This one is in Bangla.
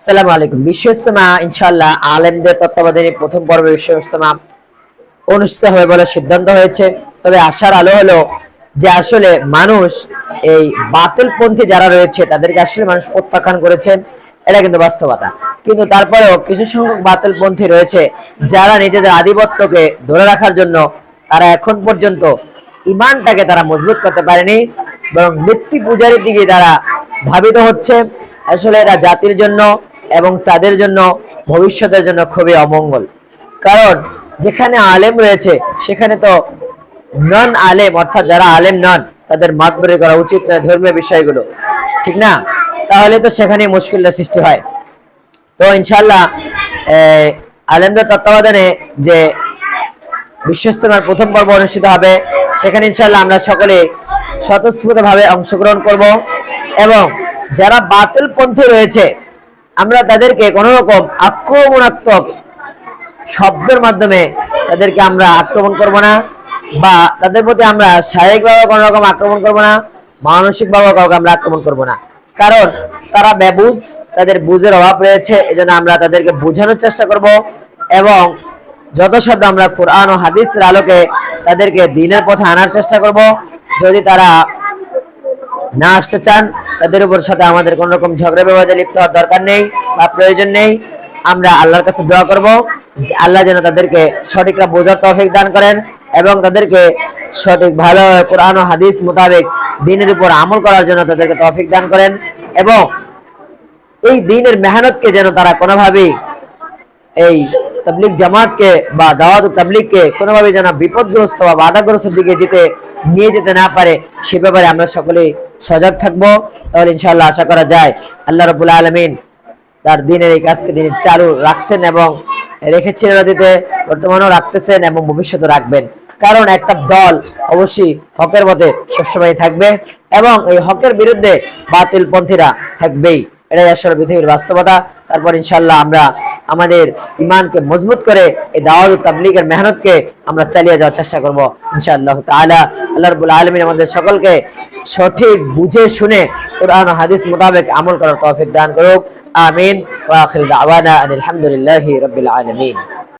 সালাম আলাইকুম। বিশ্ব ইজতেমা ইনশাআল্লাহ আলেমদের তত্ত্বাবধানে প্রথম পর্বে বিশ্ব ইজতেমা অনুষ্ঠিত হবে বলে সিদ্ধান্ত হয়েছে। তবে আশার আলো হলো যে আসলে মানুষ এই বাতিলপন্থী যারা রয়েছে, তাদেরকে আসলে মানুষ প্রত্যাখ্যান করেছেন এটা কিন্তু বাস্তবতা। কিন্তু তারপরেও কিছু সংখ্যক বাতিলপন্থী রয়েছে যারা নিজেদের আধিপত্যকে ধরে রাখার জন্য তারা এখন পর্যন্ত ইমানটাকে তারা মজবুত করতে পারেনি, বরং মৃত্যু পূজারের দিকে তারা ধাবিত হচ্ছে। আসলে এরা জাতির জন্য এবং তাদের জন্য, ভবিষ্যতের জন্য খুবই অমঙ্গল। কারণ, যেখানে আলেম রয়েছে, সেখানে তো নন আলেম অর্থাৎ যারা আলেম নন, তাদের মাতবরি করা উচিত নয় ধর্মীয় বিষয়গুলো। ঠিক না? তাহলে তো সেখানে মুশকিলটা সৃষ্টি হয়। তো ইনশাল্লাহ আলেমদের তত্ত্বাবধানে যে বিশ্বস্তমার প্রথম পর্ব অনুষ্ঠিত হবে, সেখানে ইনশাল্লাহ আমরা সকলে স্বতঃস্ফূর্ত ভাবে অংশগ্রহণ করব এবং যারা বাতিল পন্থী রয়েছে আমরা তাদেরকে কোনো রকম আক্রমণাত্মক শব্দের মাধ্যমে তাদেরকে আমরা আক্রমণ করব না বা তাদের প্রতি আমরা শারীরিকভাবে কোনো রকম আক্রমণ করব না মানসিকভাবে কাউকে আমরা আক্রমণ করব না। কারণ তারা বেবুজ, তাদের বুঝের অভাব রয়েছে, এজন্য আমরা তাদেরকে বোঝানোর চেষ্টা করব এবং যথাসাধ্য আমরা কোরআন ও হাদিসের আলোকে তাদেরকে দিনের পথে আনার চেষ্টা করব। যদি তারা না আসতে চান, তাদের উপর সাথে আমাদের কোন রকম ঝগড়া বিবাদে লিপ্ত হওয়ার দরকার নেই বা প্রয়োজন নেই। আমরা আল্লাহর কাছে দোয়া করব আল্লাহ যেন তাদেরকে সঠিকরা বোঝার তৌফিক দান করেন এবং তাদেরকে সঠিক ভালো কোরআন ও হাদিস মোতাবেক দিনের উপর আমল করার জন্য তাদেরকে তৌফিক দান করেন এবং এই দিনের মেহনতকে যেন তারা কোনোভাবেই এই তাবলিক জামাতকে বা দাওয়াত তাবলিগকে কোনোভাবে যেন বিপদগ্রস্ত বা বাধাগ্রস্ত দিকে যেতে, নিয়ে যেতে না পারে, সে ব্যাপারে আমরা সকলেই সজাগ থাকব। তাহলে ইনশাআল্লাহ আশা করা যায় আল্লাহ রবুল্লা আলমিন তার দিনের এই কাজকে তিনি চালু রাখছেন এবং রেখেছিলেন অতীতে বর্তমানেও রাখতেছেন এবং ভবিষ্যতে রাখবেন। কারণ একটা দল অবশ্যই হকের মতে সবসময় থাকবে এবং এই হকের বিরুদ্ধে বাতিল পন্থীরা থাকবেই। এটাই আসলে পৃথিবীর বাস্তবতা। তারপর ইনশাল্লাহ আমরা আমাদের ইমানকে মজবুত করে এই দাওয়াত তাবলিগের মেহনতকে আমরা চালিয়ে যাওয়ার চেষ্টা করব, ইনশাআল্লাহ তালা আল্লাহ রবুল আলমিন আমাদের সকলকে সঠিক বুঝে শুনে কোরআন হাদিস মোতাবেক আমল করার তৌফিক দান করুক। আমিন। ওয়া আখির দাওয়ানা আলহামদুলিল্লাহি রবিল আলামিন।